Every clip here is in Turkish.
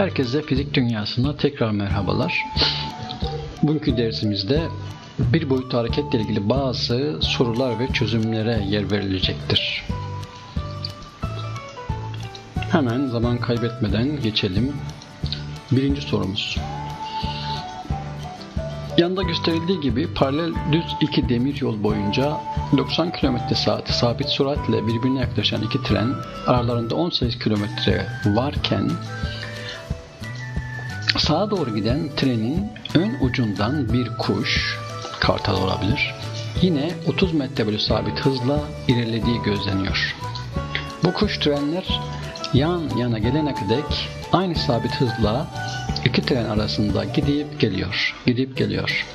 Herkese fizik dünyasına tekrar merhabalar. Bugünkü dersimizde bir boyutlu hareketle ilgili bazı sorular ve çözümlere yer verilecektir. Hemen zaman kaybetmeden geçelim. Birinci sorumuz. Yanda gösterildiği gibi paralel düz iki demir yol boyunca 90 km saat sabit süratle birbirine yaklaşan iki tren aralarında 18 km varken sağa doğru giden trenin ön ucundan bir kuş, kartal olabilir, yine 30 metre bölü sabit hızla ilerlediği gözleniyor. Bu kuş trenler yan yana gelene dek aynı sabit hızla iki tren arasında gidip geliyor, gidip geliyor.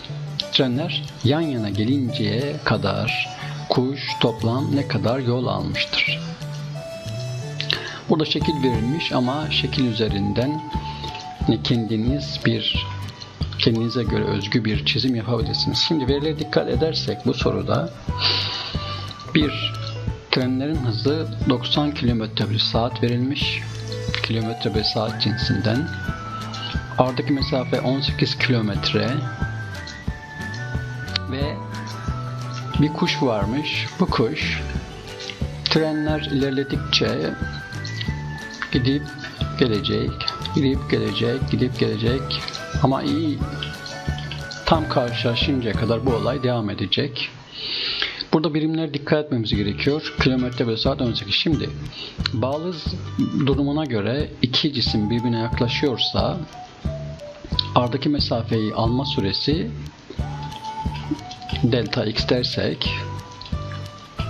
Trenler yan yana gelinceye kadar kuş toplam ne kadar yol almıştır? Burada şekil verilmiş ama şekil üzerinden kendiniz bir kendinize göre özgü bir çizim yapabilirsiniz. Şimdi verilere dikkat edersek bu soruda bir trenlerin hızı 90 km bölü saat verilmiş. Kilometre bölü saat cinsinden. Aradaki mesafe 18 kilometre ve bir kuş varmış. Bu kuş trenler ilerledikçe gidip gelecek, gidip gelecek, gidip gelecek ama iyi tam karşılaşıncaya kadar bu olay devam edecek. Burada birimler dikkat etmemiz gerekiyor. Kilometre bölü saat 18. Şimdi bağlı durumuna göre iki cisim birbirine yaklaşıyorsa aradaki mesafeyi alma süresi delta x dersek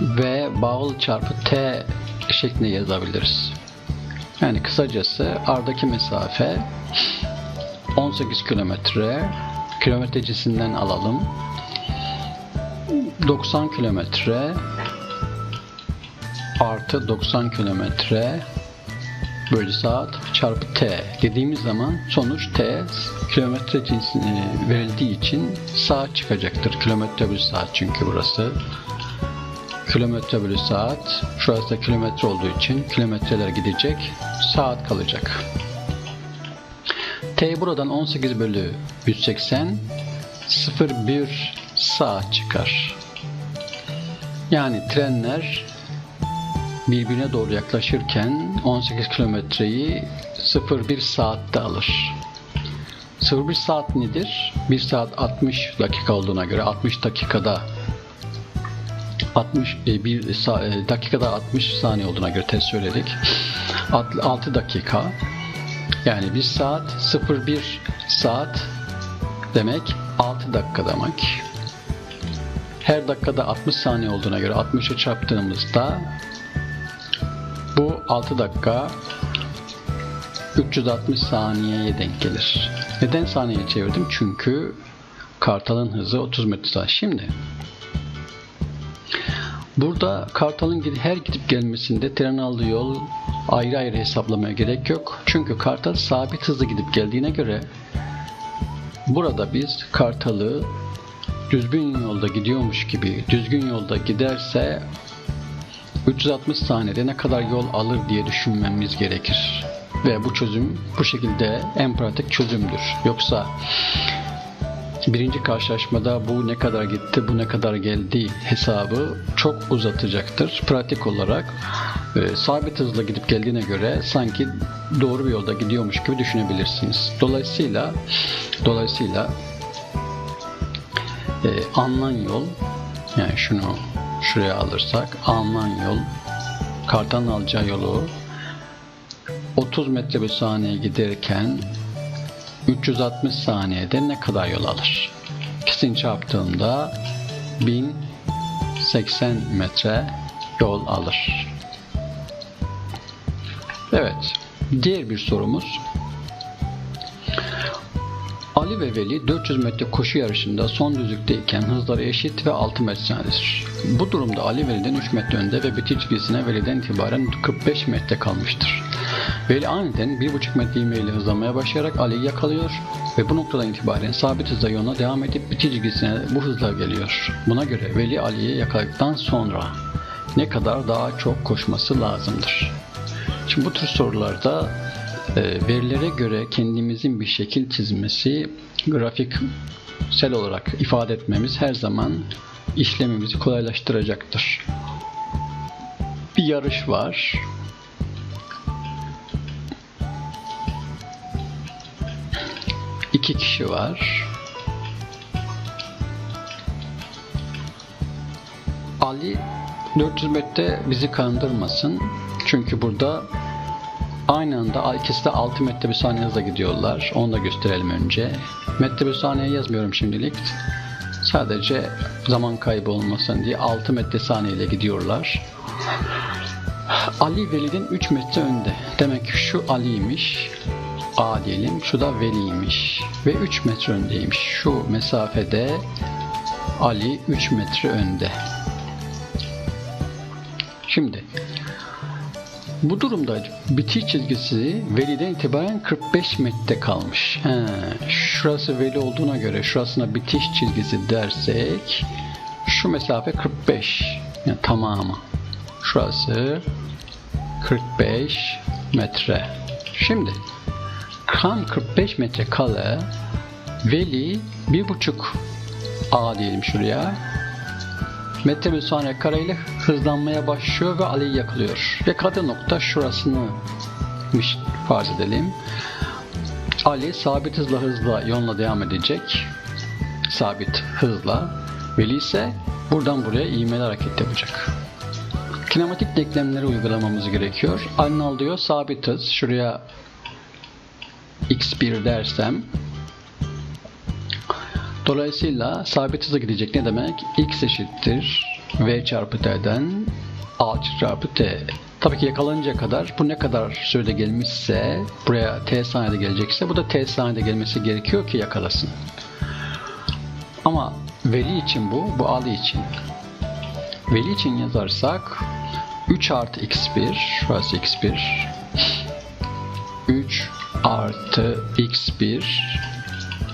ve bağlı çarpı t şeklinde yazabiliriz. Yani kısacası aradaki mesafe 18 kilometre kilometre cinsinden alalım. 90 kilometre artı 90 kilometre bölü saat çarpı t dediğimiz zaman sonuç t kilometre cinsine verildiği için saat çıkacaktır. Kilometre bölü saat çünkü burası. Kilometre bölü saat. Şurası da kilometre olduğu için kilometreler gidecek. Saat kalacak. T buradan 18 bölü 180 0,1 saat çıkar. Yani trenler birbirine doğru yaklaşırken 18 kilometreyi 0,1 saatte alır. 0,1 saat nedir? 1 saat 60 dakika olduğuna göre 60 dakikada 60 e, bir e, dakikada 60 saniye olduğuna göre test söyledik. 6 dakika yani 1 saat 01 saat demek 6 dakika demek. Her dakikada 60 saniye olduğuna göre 60'ı çarptığımızda bu 6 dakika 360 saniyeye denk gelir. Neden saniye çevirdim? Çünkü kartalın hızı 30 metre. Şimdi burada kartalın her gidip gelmesinde tren aldığı yol ayrı ayrı hesaplamaya gerek yok. Çünkü kartal sabit hızla gidip geldiğine göre burada biz kartalı düzgün yolda gidiyormuş gibi düzgün yolda giderse 360 saniyede ne kadar yol alır diye düşünmemiz gerekir. Ve bu çözüm bu şekilde en pratik çözümdür. Yoksa birinci karşılaşmada bu ne kadar gitti, bu ne kadar geldi hesabı çok uzatacaktır. Pratik olarak e, sabit hızla gidip geldiğine göre sanki doğru bir yolda gidiyormuş gibi düşünebilirsiniz. Dolayısıyla dolayısıyla e, alınan yol yani şunu şuraya alırsak alınan yol kartan alacağı yolu 30 metre bir saniye giderken 360 saniyede ne kadar yol alır? İkisini çarptığımda 1080 metre yol alır. Evet. Diğer bir sorumuz. Ali ve Veli 400 metre koşu yarışında son düzlükteyken hızları eşit ve 6 metredir. Bu durumda Ali Veli'den 3 metre önde ve bitiş çizgisine Veli'den itibaren 45 metre kalmıştır. Veli aniden 1,5 metre ivmeyle hızlanmaya başlayarak Ali'yi yakalıyor ve bu noktadan itibaren sabit hızla yoluna devam edip bitiş çizgisine bu hızla geliyor. Buna göre Veli Ali'yi yakaladıktan sonra ne kadar daha çok koşması lazımdır. Şimdi bu tür sorularda e, verilere göre kendimizin bir şekil çizmesi, grafiksel olarak ifade etmemiz her zaman işlemimizi kolaylaştıracaktır. Bir yarış var. İki kişi var. Ali 400 metre bizi kandırmasın. Çünkü burada aynı anda ikisi de 6 metre bir saniye hızla gidiyorlar. Onu da gösterelim önce. Metre bir saniye yazmıyorum şimdilik. Sadece zaman kaybı olmasın diye 6 metre saniye ile gidiyorlar. Ali Veli'den 3 metre önde. Demek ki şu Ali'ymiş. A diyelim. Şu da Veli'ymiş. Ve 3 metre öndeymiş. Şu mesafede Ali 3 metre önde. Şimdi bu durumda bitiş çizgisi Veli'den itibaren 45 metre kalmış. He, şurası Veli olduğuna göre şurasına bitiş çizgisi dersek şu mesafe 45. Yani tamamı. Şurası 45 metre. Şimdi tam 45 metre kala Veli bir buçuk A diyelim şuraya metre bir saniye kareyle hızlanmaya başlıyor ve Ali'yi yakalıyor. Yakaladığı nokta şurasını farz edelim. Ali sabit hızla hızla yoluna devam edecek. Sabit hızla. Veli ise buradan buraya ivmeli hareket yapacak. Kinematik denklemleri uygulamamız gerekiyor. Arnold diyor sabit hız. Şuraya x1 dersem Dolayısıyla sabit hıza gidecek ne demek? x eşittir v çarpı t'den a çarpı t. Tabii ki yakalanıncaya kadar bu ne kadar sürede gelmişse buraya t saniyede gelecekse bu da t saniyede gelmesi gerekiyor ki yakalasın. Ama veli için bu, bu Ali için. Veli için yazarsak 3 artı x1, şurası x1 3 artı x1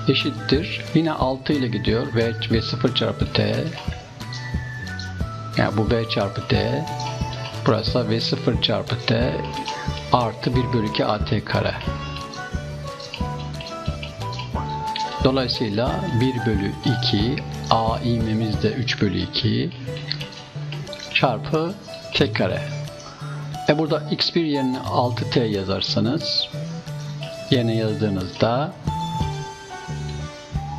eşittir. Yine 6 ile gidiyor. V, V0 çarpı T. Yani bu V çarpı T. Burası da V0 çarpı T artı 1 bölü 2 AT kare. Dolayısıyla 1 bölü 2 A ivmemiz de 3 bölü 2 çarpı T kare. E burada x1 yerine 6T yazarsanız yerine yazdığınızda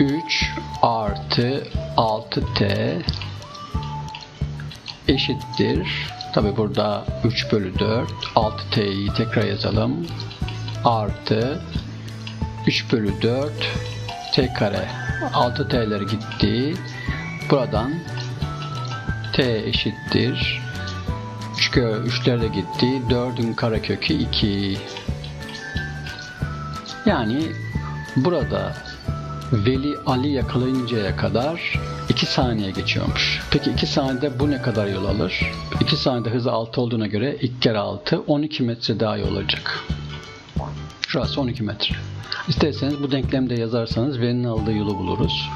3 artı 6t eşittir. Tabi burada 3 bölü 4 6t'yi tekrar yazalım. Artı 3 bölü 4 t kare 6t'ler gitti. Buradan t eşittir. 3 3'ler de gitti. 4'ün karekökü 2. Yani burada Veli Ali yakalayıncaya kadar 2 saniye geçiyormuş. Peki 2 saniyede bu ne kadar yol alır? 2 saniyede hızı 6 olduğuna göre 2 kere 6 12 metre daha yol alacak. Şurası 12 metre. İsterseniz bu denklemde yazarsanız Veli'nin aldığı yolu buluruz.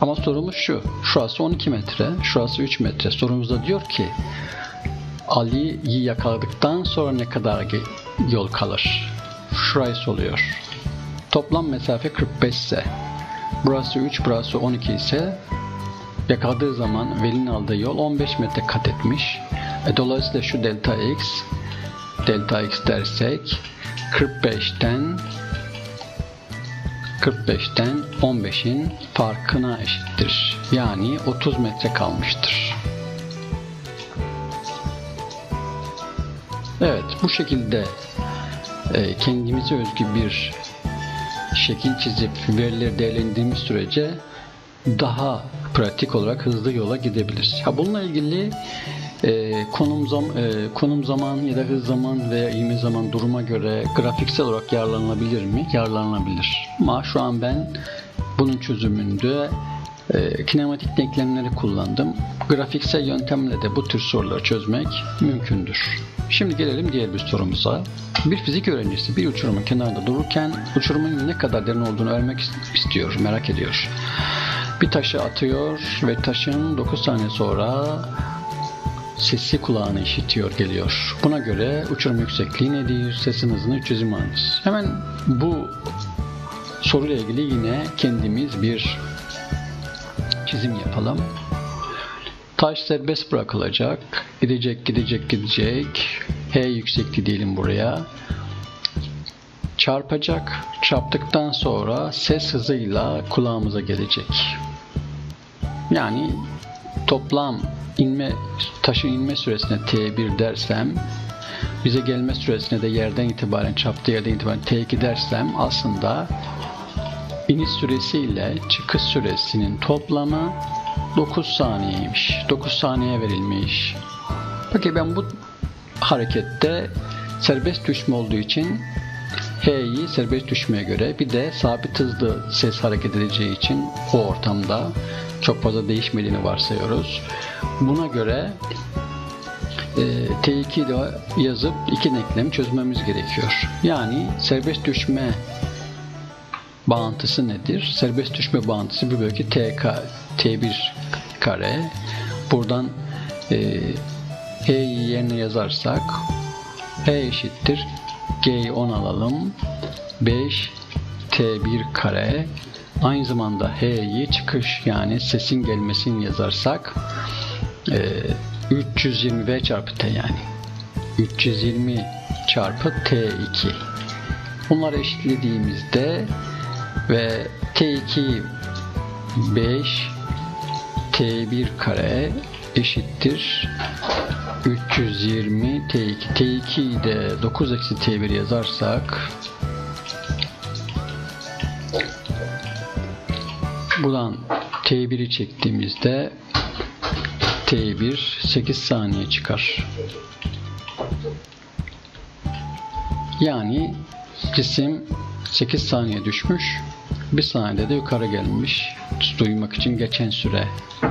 Ama sorumuz şu. Şurası 12 metre, şurası 3 metre. Sorumuzda diyor ki Ali'yi yakaladıktan sonra ne kadar yol kalır? Şurayı soruyor. Toplam mesafe 45 ise burası 3 burası 12 ise yakaladığı zaman velin aldığı yol 15 metre kat etmiş. E, dolayısıyla şu delta x delta x dersek 45'ten 45'ten 15'in farkına eşittir. Yani 30 metre kalmıştır. Evet bu şekilde kendimize özgü bir şekil çizip verileri değerlendirdiğimiz sürece daha pratik olarak hızlı yola gidebiliriz. Ha bununla ilgili e, konum zam e, konum zaman ya da hız zaman veya ivme zaman duruma göre grafiksel olarak yararlanabilir mi? Yararlanabilir. Ama şu an ben bunun çözümünde e, kinematik denklemleri kullandım. Grafiksel yöntemle de bu tür soruları çözmek mümkündür. Şimdi gelelim diğer bir sorumuza. Bir fizik öğrencisi bir uçurumun kenarında dururken uçurumun ne kadar derin olduğunu öğrenmek istiyor, merak ediyor. Bir taşı atıyor ve taşın 9 saniye sonra sesi kulağına işitiyor geliyor. Buna göre uçurum yüksekliği nedir? Sesin hızını 320 alınız. Hemen bu soruyla ilgili yine kendimiz bir çizim yapalım. Taş serbest bırakılacak. Gidecek, gidecek, gidecek. H yüksekliği diyelim buraya. Çarpacak. Çarptıktan sonra ses hızıyla kulağımıza gelecek. Yani toplam inme taşın inme süresine T1 dersem bize gelme süresine de yerden itibaren çarptığı yerden itibaren T2 dersem aslında iniş süresiyle çıkış süresinin toplamı 9 saniyeymiş. 9 saniye verilmiş. Peki ben bu harekette serbest düşme olduğu için H'yi serbest düşmeye göre bir de sabit hızlı ses hareket edeceği için o ortamda çok fazla değişmediğini varsayıyoruz. Buna göre e, T2 de yazıp iki denklemi çözmemiz gerekiyor. Yani serbest düşme bağıntısı nedir? Serbest düşme bağıntısı bir bölü TK, T1 kare. Buradan e, H'yi yerine yazarsak H eşittir G'yi 10 alalım. 5 T1 kare. Aynı zamanda H'yi çıkış yani sesin gelmesini yazarsak e, 320V çarpı T yani. 320 çarpı T2. Bunları eşitlediğimizde ve T2 5 T1 kare eşittir 320 T2 T2'yi de 9 eksi T1 yazarsak buradan T1'i çektiğimizde T1 8 saniye çıkar. Yani cisim 8 saniye düşmüş. Bir saniyede de yukarı gelmiş. Duymak için geçen süre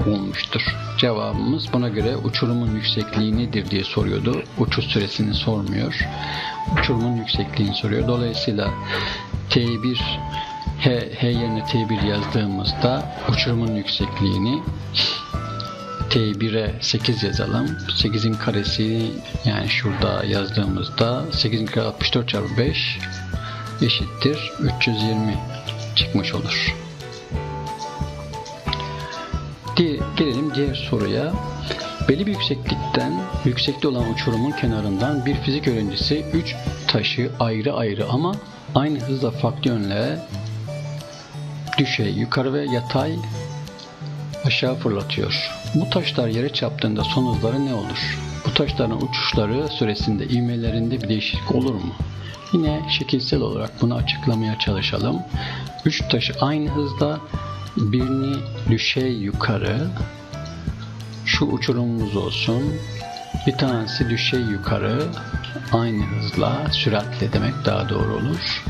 olmuştur. Cevabımız buna göre uçurumun yüksekliği nedir diye soruyordu. Uçuş süresini sormuyor. Uçurumun yüksekliğini soruyor. Dolayısıyla T1 H, H yerine T1 yazdığımızda uçurumun yüksekliğini T1'e 8 yazalım. 8'in karesi yani şurada yazdığımızda 8'in karesi 64 çarpı 5 eşittir 320 çıkmış olur. Soruya. Belli bir yükseklikten yüksekte olan uçurumun kenarından bir fizik öğrencisi 3 taşı ayrı ayrı ama aynı hızla farklı yönlere düşey, yukarı ve yatay aşağı fırlatıyor. Bu taşlar yere çarptığında son hızları ne olur? Bu taşların uçuşları süresinde ivmelerinde bir değişiklik olur mu? Yine şekilsel olarak bunu açıklamaya çalışalım. Üç taşı aynı hızda birini düşey yukarı şu uçurumumuz olsun. Bir tanesi düşey yukarı aynı hızla süratle demek daha doğru olur.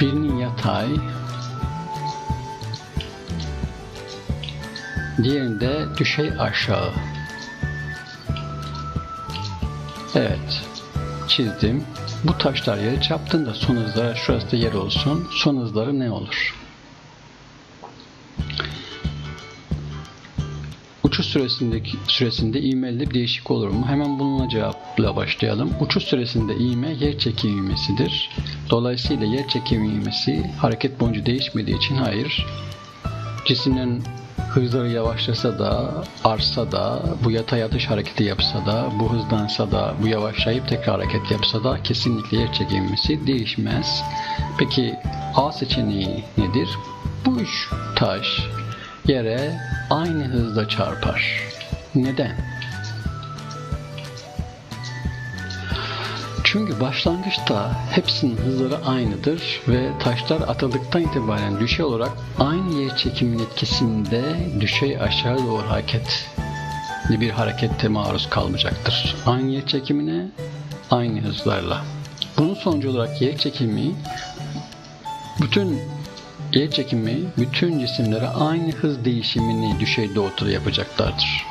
Birini yatay diğerinde düşey aşağı. Evet çizdim. Bu taşlar yere çarptığında son hızları şurası da yer olsun. Son hızları ne olur? Süresindeki süresinde ivmeli bir değişik olur mu? Hemen bununla cevapla başlayalım. Uçuş süresinde ivme yer çekimi ivmesidir. Dolayısıyla yer çekimi ivmesi hareket boyunca değişmediği için hayır. Cisimlerin hızları yavaşlasa da, artsa da, bu yatay atış hareketi yapsa da, bu hızlansa da, bu yavaşlayıp tekrar hareket yapsa da kesinlikle yer çekilmesi değişmez. Peki A seçeneği nedir? Bu üç taş yere aynı hızla çarpar. Neden? Çünkü başlangıçta hepsinin hızları aynıdır ve taşlar atıldıktan itibaren düşey olarak aynı yer çekimin etkisinde düşey aşağı doğru hareket bir harekette maruz kalmayacaktır. Aynı yer çekimine aynı hızlarla. Bunun sonucu olarak yer çekimi bütün yer çekimi bütün cisimlere aynı hız değişimini düşey doğrultuda yapacaklardır.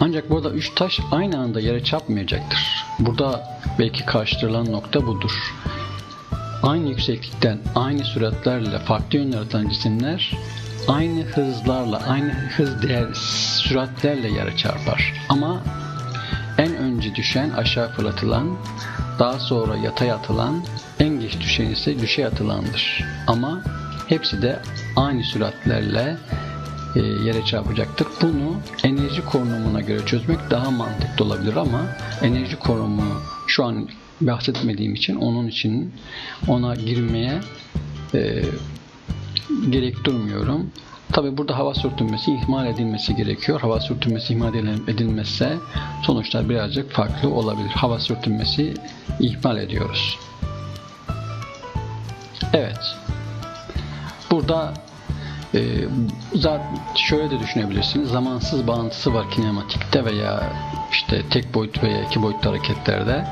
Ancak burada üç taş aynı anda yere çarpmayacaktır. Burada belki karşılaştırılan nokta budur. Aynı yükseklikten aynı süratlerle farklı yönlere atan cisimler aynı hızlarla, aynı hız değer, süratlerle yere çarpar. Ama en önce düşen aşağı fırlatılan, daha sonra yatay atılan, en geç düşen ise düşey atılandır. Ama hepsi de aynı süratlerle e, yere çarpacaktır. Bunu enerji korunumuna göre çözmek daha mantıklı olabilir ama enerji korunumu şu an bahsetmediğim için onun için ona girmeye e, gerek durmuyorum. Tabi burada hava sürtünmesi ihmal edilmesi gerekiyor. Hava sürtünmesi ihmal edilmezse sonuçlar birazcık farklı olabilir. Hava sürtünmesi ihmal ediyoruz. Evet. Burada e, zaten şöyle de düşünebilirsiniz. Zamansız bağıntısı var kinematikte veya işte tek boyut veya iki boyutlu hareketlerde.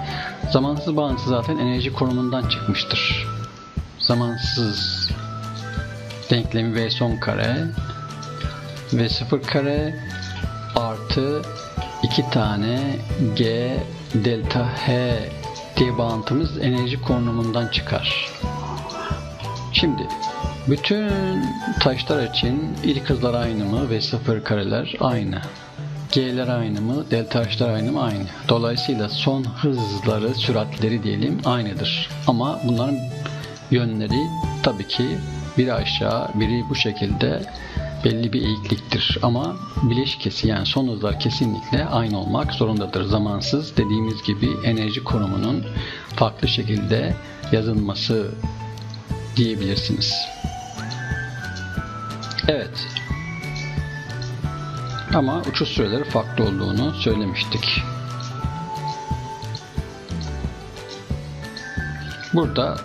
Zamansız bağıntısı zaten enerji konumundan çıkmıştır. Zamansız denklemi v son kare v sıfır kare artı iki tane g delta h diye bağıntımız enerji konumundan çıkar. Şimdi bütün taşlar için ilk hızlar aynı mı ve sıfır kareler aynı. G'ler aynı mı? Delta H'lar aynı mı? Aynı. Dolayısıyla son hızları, süratleri diyelim aynıdır. Ama bunların yönleri tabii ki biri aşağı, biri bu şekilde belli bir eğikliktir. Ama bileşkesi yani son hızlar kesinlikle aynı olmak zorundadır. Zamansız dediğimiz gibi enerji konumunun farklı şekilde yazılması diyebilirsiniz. Evet. Ama uçuş süreleri farklı olduğunu söylemiştik. Burada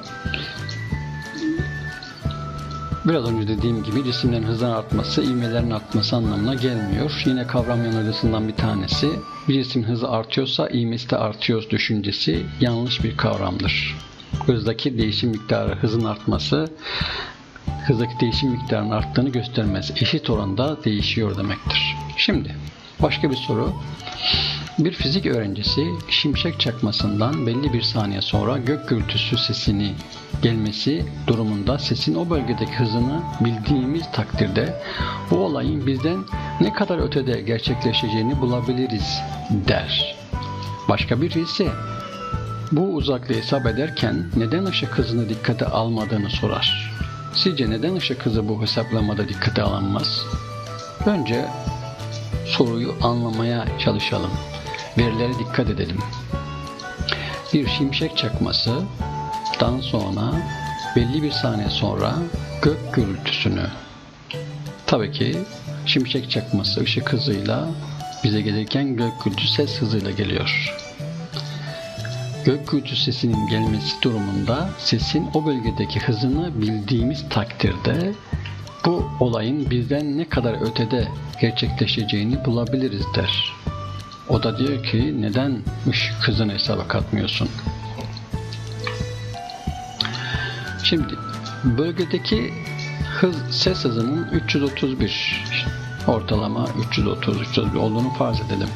biraz önce dediğim gibi cisimlerin hızının artması, ivmelerin artması anlamına gelmiyor. Yine kavram yanılgısından bir tanesi. Bir cismin hızı artıyorsa ivmesi de artıyor düşüncesi yanlış bir kavramdır. Hızdaki değişim miktarı hızın artması hızdaki değişim miktarının arttığını göstermez. Eşit oranda değişiyor demektir. Şimdi başka bir soru. Bir fizik öğrencisi şimşek çakmasından belli bir saniye sonra gök gürültüsü sesini gelmesi durumunda sesin o bölgedeki hızını bildiğimiz takdirde bu olayın bizden ne kadar ötede gerçekleşeceğini bulabiliriz der. Başka biri ise bu uzaklığı hesap ederken neden ışık hızını dikkate almadığını sorar. Sizce neden ışık hızı bu hesaplamada dikkate alınmaz? Önce soruyu anlamaya çalışalım. Verilere dikkat edelim. Bir şimşek çakması dan sonra belli bir saniye sonra gök gürültüsünü tabii ki şimşek çakması ışık hızıyla bize gelirken gök gürültüsü ses hızıyla geliyor. Gök gürültüsü sesinin gelmesi durumunda sesin o bölgedeki hızını bildiğimiz takdirde bu olayın bizden ne kadar ötede gerçekleşeceğini bulabiliriz der. O da diyor ki neden ışık hızını hesaba katmıyorsun? Şimdi bölgedeki hız ses hızının 331 ortalama 330 331 olduğunu farz edelim.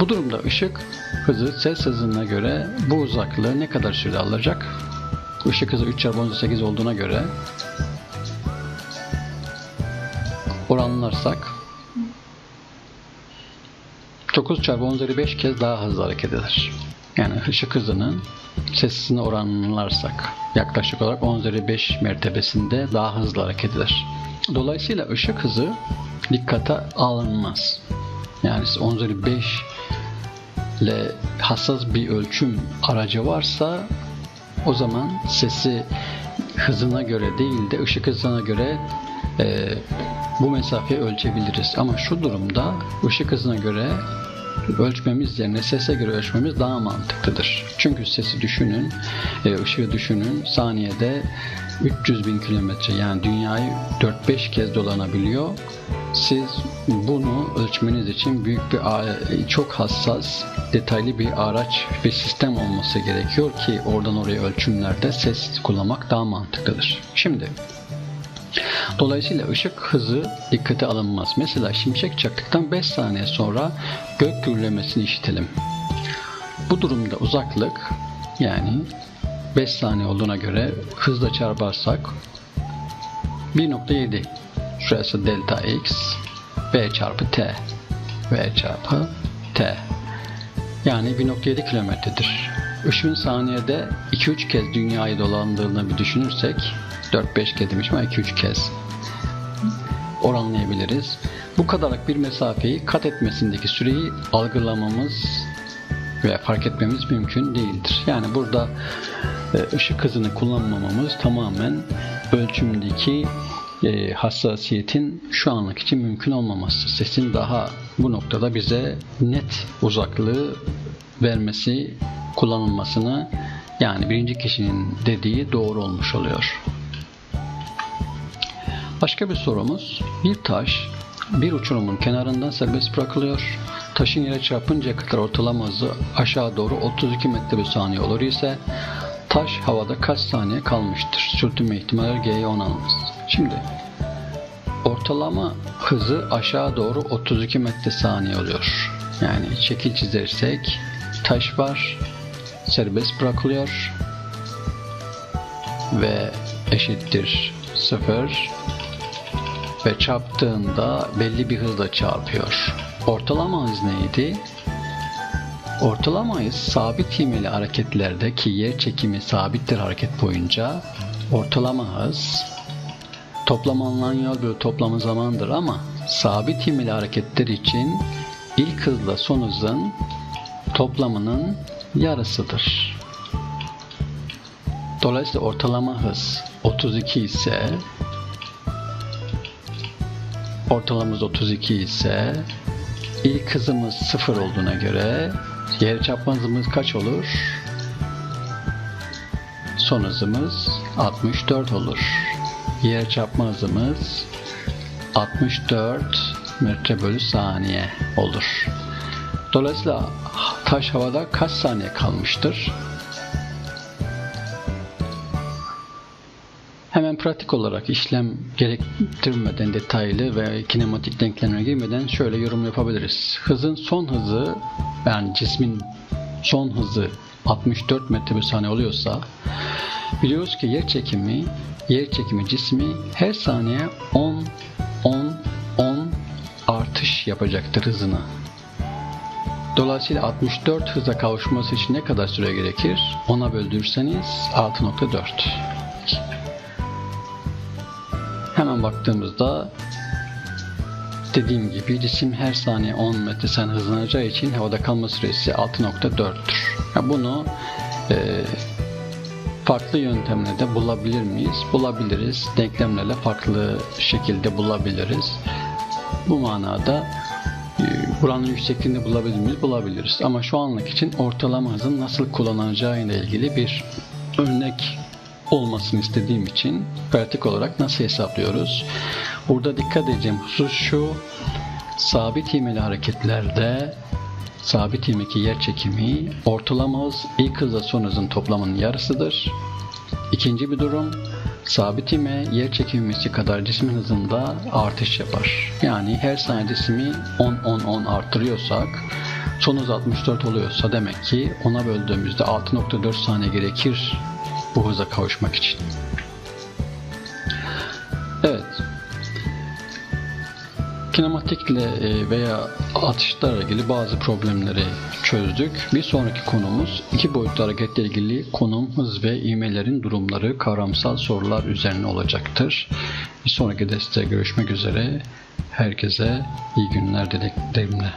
Bu durumda ışık hızı ses hızına göre bu uzaklığı ne kadar süre alacak? Işık hızı 3 çarpı 18 olduğuna göre oranlarsak 9 çarpı 10 üzeri 5 kez daha hızlı hareket eder. Yani ışık hızının ses hızına oranlarsak yaklaşık olarak 10 üzeri 5 mertebesinde daha hızlı hareket eder. Dolayısıyla ışık hızı dikkate alınmaz. Yani 10 üzeri 5 ile hassas bir ölçüm aracı varsa o zaman sesi hızına göre değil de ışık hızına göre e, bu mesafeyi ölçebiliriz. Ama şu durumda ışık hızına göre ölçmemiz yerine sese göre ölçmemiz daha mantıklıdır. Çünkü sesi düşünün, e, ışığı düşünün saniyede 300 bin kilometre yani dünyayı 4-5 kez dolanabiliyor. Siz bunu ölçmeniz için büyük bir çok hassas, detaylı bir araç ve sistem olması gerekiyor ki oradan oraya ölçümlerde ses kullanmak daha mantıklıdır. Şimdi Dolayısıyla ışık hızı dikkate alınmaz. Mesela şimşek çaktıktan 5 saniye sonra gök gürlemesini işitelim. Bu durumda uzaklık yani 5 saniye olduğuna göre hızla çarparsak 1.7 Şurası delta x v çarpı t v çarpı t yani 1.7 kilometredir. Işığın saniyede 2-3 kez dünyayı dolandığını bir düşünürsek 4-5 kez demişim ama 2-3 kez oranlayabiliriz. Bu kadarlık bir mesafeyi kat etmesindeki süreyi algılamamız ve fark etmemiz mümkün değildir. Yani burada e, ışık hızını kullanmamamız tamamen ölçümdeki e, hassasiyetin şu anlık için mümkün olmaması. Sesin daha bu noktada bize net uzaklığı vermesi, kullanılmasını yani birinci kişinin dediği doğru olmuş oluyor. Başka bir sorumuz. Bir taş bir uçurumun kenarından serbest bırakılıyor. Taşın yere çarpıncaya kadar ortalama hızı aşağı doğru 32 metre bir saniye olur ise taş havada kaç saniye kalmıştır? Sürtünme ihtimali G'ye 10 alınız. Şimdi ortalama hızı aşağı doğru 32 metre saniye oluyor. Yani şekil çizersek taş var, serbest bırakılıyor ve eşittir 0 ve çarptığında belli bir hızla çarpıyor. Ortalama hız neydi? Ortalama hız sabit ivmeli hareketlerde ki yer çekimi sabittir hareket boyunca ortalama hız toplam alınan yol bölü toplamı zamandır ama sabit ivmeli hareketler için ilk hızla son hızın toplamının yarısıdır. Dolayısıyla ortalama hız 32 ise ortalamamız 32 ise ilk hızımız 0 olduğuna göre yer hızımız kaç olur? Son hızımız 64 olur. Yer çarpma hızımız 64 metre bölü saniye olur. Dolayısıyla taş havada kaç saniye kalmıştır? Pratik olarak işlem gerektirmeden detaylı ve kinematik denklemlere girmeden şöyle yorum yapabiliriz. Hızın son hızı yani cismin son hızı 64 metre bir saniye oluyorsa biliyoruz ki yer çekimi yer çekimi cismi her saniye 10 10 10 artış yapacaktır hızına. Dolayısıyla 64 hıza kavuşması için ne kadar süre gerekir? 10'a böldürseniz 6.4. Baktığımızda dediğim gibi cisim her saniye 10 metre sen hızlanacağı için havada kalma süresi 6.4'tür. Yani bunu e, farklı yöntemle bulabilir miyiz? Bulabiliriz. Denklemlerle farklı şekilde bulabiliriz. Bu manada e, buranın yüksekliğini bulabilir miyiz? Bulabiliriz. Ama şu anlık için ortalama hızın nasıl kullanacağı ile ilgili bir örnek olmasını istediğim için pratik olarak nasıl hesaplıyoruz? Burada dikkat edeceğim husus şu sabit ivmeli hareketlerde sabit ivmeki yer çekimi ortalama hız ilk hızla son hızın toplamının yarısıdır. İkinci bir durum sabit ivme yer çekilmesi kadar cismin hızında artış yapar. Yani her saniye cismi 10-10-10 arttırıyorsak son hız 64 oluyorsa demek ki ona böldüğümüzde 6.4 saniye gerekir bu hıza kavuşmak için. Evet. Kinematikle e, veya atışlarla ilgili bazı problemleri çözdük. Bir sonraki konumuz iki boyutlu hareketle ilgili konum, hız ve ivmelerin durumları kavramsal sorular üzerine olacaktır. Bir sonraki derste görüşmek üzere. Herkese iyi günler dileklerimle.